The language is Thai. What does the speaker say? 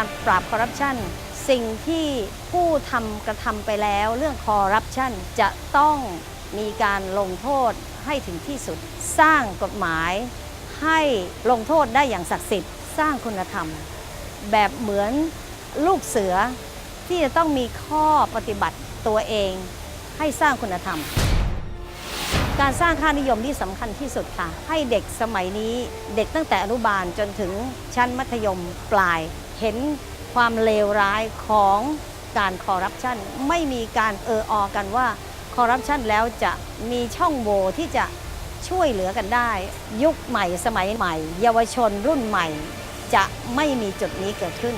การปราบคอร์รัปชันสิ่งที่ผู้ทำกระทำไปแล้วเรื่องคอร์รัปชันจะต้องมีการลงโทษให้ถึงที่สุด สร้างกฎหมายให้ลงโทษได้อย่างศักดิ์สิทธิ์ สร้างคุณธรรม แบบเหมือนลูกเสือที่จะต้องมีข้อปฏิบัติตัวเองให้สร้างคุณธรรม การสร้างค่านิยมที่สำคัญที่สุดค่ะ ให้เด็กสมัยนี้เด็กตั้งแต่อนุบาลจนถึงชั้นมัธยมปลาย เห็นความเลวร้ายของการคอร์รัปชันไม่มีการเอออกันว่าคอร์รัปชันแล้วจะมีช่องโหว่ที่จะช่วยเหลือกันได้ ยุคใหม่สมัยใหม่ เยาวชนรุ่นใหม่ จะไม่มีจุดนี้เกิดขึ้น